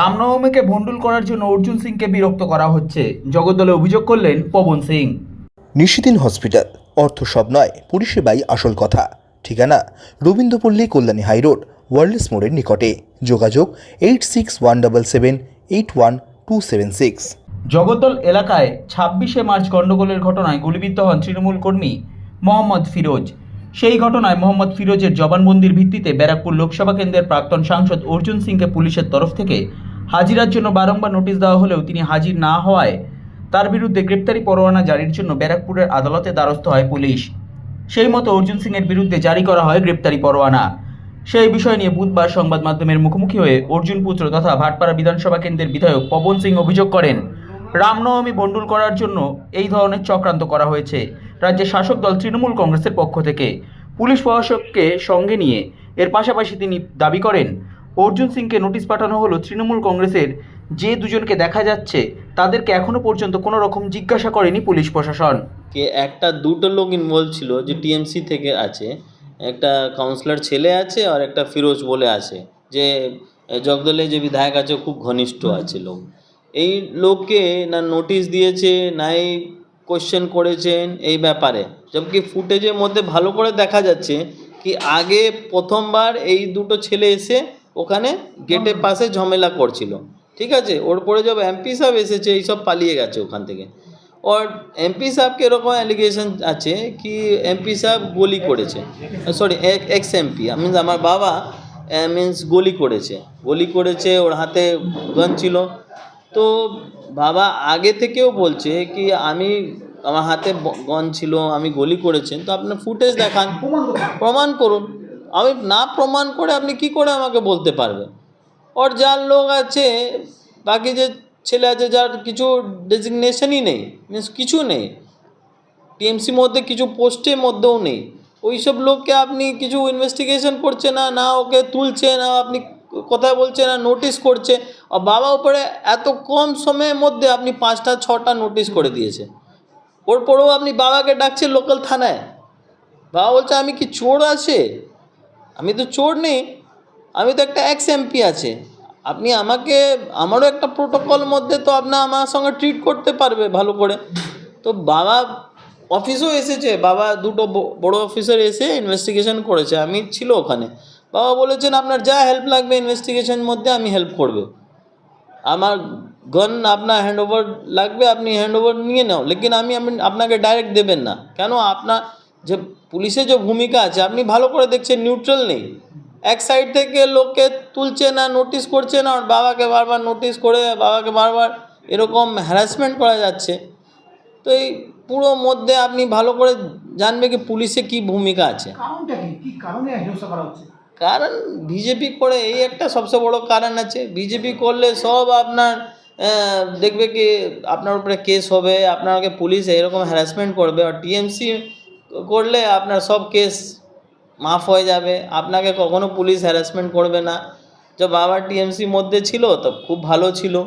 রামনবমীকে ভণ্ডুল করার জন্য অর্জুন সিংকে বিরক্ত করা হচ্ছে। জগদ্দলে অভিযোগ করলেন পবন সিং। নিশিদিন হসপিটাল অর্থ সব নয় পরিষেবাই আসল কথা। ঠিকানা রবীন্দ্রপল্লী কল্যাণী হাইরোড ওয়ার্ল্ডস মোড়ের নিকটে। যোগাযোগ eight six one double seven eight one two seven six. Jagaddal এলাকায় ছাব্বিশে মার্চ গণ্ডগোলের ঘটনায় গুলিবিদ্ধ হন তৃণমূল কর্মী মোহাম্মদ ফিরোজ। সেই ঘটনায় মোহাম্মদ ফিরোজের জবানবন্দির ভিত্তিতে ব্যারাকপুর লোকসভা কেন্দ্রের প্রাক্তন সাংসদ অর্জুন সিংকে পুলিশের তরফ থেকে হাজিরার জন্য বারংবার নোটিশ দেওয়া হলেও তিনি হাজির না হওয়ায় তার বিরুদ্ধে গ্রেপ্তারি পরোয়ানা জারির জন্য ব্যারাকপুরের আদালতে দ্বারস্থ হয় পুলিশ। সেই মতো অর্জুন সিংয়ের বিরুদ্ধে জারি করা হয় গ্রেপ্তারি পরোয়ানা। সেই বিষয় নিয়ে বুধবার সংবাদ মাধ্যমের মুখোমুখি হয়ে অর্জুন পুত্র তথা ভাটপাড়া বিধানসভা কেন্দ্রের বিধায়ক পবন সিং অভিযোগ করেন, রামনবমী বন্ডুল করার জন্য এই ধরনের চক্রান্ত করা হয়েছে রাজ্যের শাসক দল তৃণমূল কংগ্রেসের পক্ষ থেকে। পুলিশ প্রশাসককে সঙ্গে নিয়ে এর পাশাপাশি তিনি দাবি করেন অর্জুন সিংকে নোটিশ পাঠানো হলো তৃণমূল কংগ্রেসের। যে দুজনকে দেখা যাচ্ছে তাদেরকে এখনও পর্যন্ত কোনো রকম জিজ্ঞাসা করেনি পুলিশ প্রশাসন। কে একটা দুটো লোক ইনভলভ ছিল যে টিএমসি থেকে আছে একটা কাউন্সিলর ছেলে আছে আর একটা ফিরোজ বলে আছে যে জগদলে যে বিধায়ক আছে খুব ঘনিষ্ঠ আছে লোক। এই লোককে না নোটিশ দিয়েছে নাই কোশ্চেন করেছেন এই ব্যাপারে। জবকি ফুটেজের মধ্যে ভালো করে দেখা যাচ্ছে কি আগে প্রথমবার এই দুটো ছেলে এসে ওখানে গেটের পাশে ঝামেলা করছিল। ঠিক আছে? ওর পরে যখন এমপি সাহেব এসেছে এইসব পালিয়ে গেছে ওখান থেকে। ওর এমপি সাহেবকে এরকম অ্যালিগেশন আছে কি এমপি সাহেব গলি করেছে? সরি এক্স এমপি মিনস আমার বাবা মিন্স গলি করেছে। গলি করেছে ওর হাতে গান ছিল। তো বাবা আগে থেকেও বলছে কি আমি আমার হাতে গন ছিল আমি গলি করেছেন তো আপনার ফুটেজ দেখান। প্রমাণ করুন। আমি না প্রমাণ করে আপনি কি করে আমাকে বলতে পারবেন? ওর যার লোক আছে, বাকি যে ছেলে আছে, যার কিছু ডেজিগনেশনই নেই মিনস কিছু নেই। টিএমসি মধ্যে কিছু পোস্টের মধ্যেও নেই। ওইসব লোককে আপনি কিছু ইনভেস্টিগেশন করছে না না ওকে তুলছে, না আপনি কথা বলছে, না নোটিশ করছে। আর বাবা উপরে এত কম সময়ের মধ্যে আপনি পাঁচটা, ছটা নোটিশ করে দিয়েছে ওর পরেও আপনি বাবাকে ডাকছে লোকাল থানায়। বাবা বলছে, আমি কি চোর আছে? আমি তো চোর নেই, আমি তো একটা এক্স এমপি আছে। আপনি আমাকে, আমারও একটা প্রোটোকল মধ্যে তো আপনার আমার সঙ্গে ট্রিট করতে পারবে ভালো করে। তো বাবা অফিসও এসেছে, বাবা দুটো বড় অফিসার এসে ইনভেস্টিগেশন করেছে, আমি ছিল ওখানে। বাবা বলেছেন, আপনার যা হেল্প লাগবে ইনভেস্টিগেশন মধ্যে আমি হেল্প করবে। আমার গন আপনার হ্যান্ড লাগবে, আপনি হ্যান্ড নিয়ে নাও, লেকিন আমি আমি আপনাকে ডাইরেক্ট দেবেন না। কেন? আপনার যে পুলিশের যে ভূমিকা আছে আপনি ভালো করে দেখছেন নিউট্রাল নেই। এক সাইড থেকে লোককে তুলছে না নোটিশ করছে না আর বাবাকে বারবার নোটিশ করে বাবাকে বারবার এরকম হ্যারাসমেন্ট করা যাচ্ছে। তো এই পুরো মধ্যে আপনি ভালো করে জানবে কি পুলিশে কি ভূমিকা আছে। কারণ বিজেপি করে এই একটা সবচেয়ে বড় কারণ আছে। বিজেপি করলে সব আপনার দেখবে কি আপনার উপরে কেস হবে আপনাকে পুলিশ এরকম হ্যারাসমেন্ট করবে। আর টিএমসি করলে আপনার সব কেস মাফ হয়ে যাবে। আপনাকে কখনো পুলিশ হ্যারাসমেন্ট করবে না। যে বাবা টিএমসি মধ্যে ছিল তো খুব ভালো ছিল।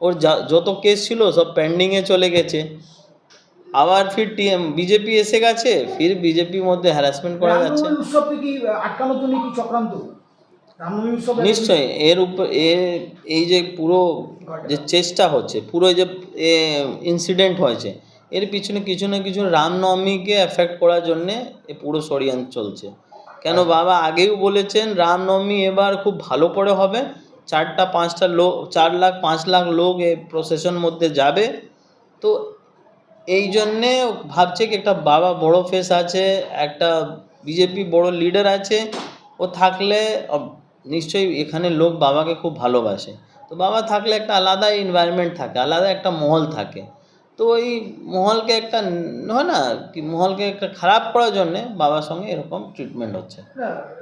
ওর যা- যত কেস ছিল সব পেন্ডিংয়ে চলে গেছে। আবার ফির টিএম বিজেপি এসে গেছে ফির বিজেপির মধ্যে হ্যারাসমেন্ট করা যাচ্ছে। রামনবমী উৎসবকে কি আটকানোর জন্য কি চক্রান্ত? নিশ্চয়ই এর উপর এ এই যে পুরো যে চেষ্টা হচ্ছে পুরো যে ইনসিডেন্ট হয়েছে এর পিছনে কিছু না কিছু রামনবমীকে এফেক্ট করার জন্যে এ পুরো ষড়যন্ত্র চলছে। কেন বাবা? আগেও বলেছেন রামনবমী এবার খুব ভালো করে হবে। চারটা পাঁচটা লোক চার লাখ পাঁচ লাখ লোক এই প্রসেশন মধ্যে যাবে। তো এই জন্যে ভাবছে কি একটা বাবা বড় ফেস আছে একটা বিজেপি বড় লিডার আছে ও থাকলে নিশ্চয়ই এখানে লোক বাবাকে খুব ভালোবাসে। তো বাবা থাকলে একটা আলাদা এনভায়রনমেন্ট থাকে আলাদা একটা মহল থাকে। তো ওই মহলকে একটা ন- হয় না কি মহলকে একটা খারাপ করার জন্যে বাবার সঙ্গে এরকম ট্রিটমেন্ট হচ্ছে।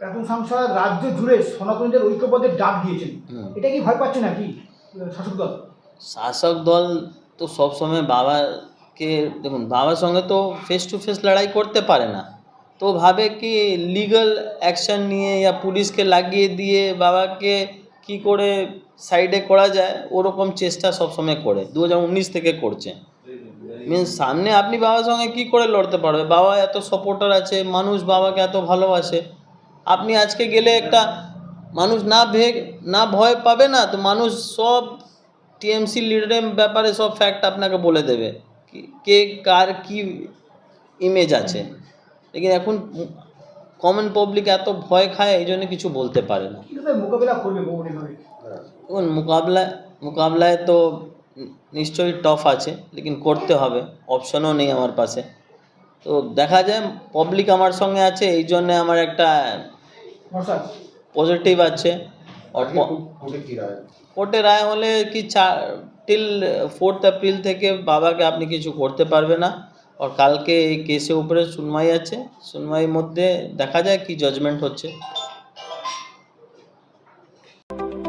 এখন সাংসদ রাজ্য জুড়ে সনাতনীদের ঐক্যপদের ডাক দিয়েছেন। এটা কি ভয় পাচ্ছে নাকি শাসক দল? শাসক দল তো সবসময় বাবাকে দেখুন বাবার সঙ্গে তো ফেস টু ফেস লড়াই করতে পারে না। তো ভাবে কি লিগ্যাল অ্যাকশন নিয়ে ইয়া পুলিশকে লাগিয়ে দিয়ে বাবাকে কি করে সাইডে করা যায় ওরকম চেষ্টা সবসময় করে। দু হাজার উনিশ থেকে করছে। মিনস সামনে আপনি বাবার সঙ্গে কি করে লড়তে পারবে বাবা এত সাপোর্টার আছে মানুষ বাবাকে এত ভালোবাসে। আপনি আজকে গেলে একটা মানুষ না ভেগ না ভয় পাবে না? তো মানুষ সব টিএমসি লিডারের ব্যাপারে সব ফ্যাক্ট আপনাকে বলে দেবে। কে কার কি ইমেজ আছে? লেকিন এখন কমন পাবলিক এত ভয় খায় এই জন্য কিছু বলতে পারে না। মোকাবিলা মোকাবলায় মোকাবলায় তো নিশ্চয়ই টফ আছে লেকিন করতে হবে অপশনও নেই আমার পাশে। তো দেখা যায় পাবলিক আমার সঙ্গে আছে এই জন্যে আমার একটা পজিটিভ আছে। কোর্টে রায়? হলে কি টিল ফোর্থ এপ্রিল থেকে বাবাকে আপনি কিছু করতে পারবে না। আর কালকে এই কেসের উপরে শুনমাই আছে শুনমাইয়ের মধ্যে দেখা যায় কি জাজমেন্ট হচ্ছে।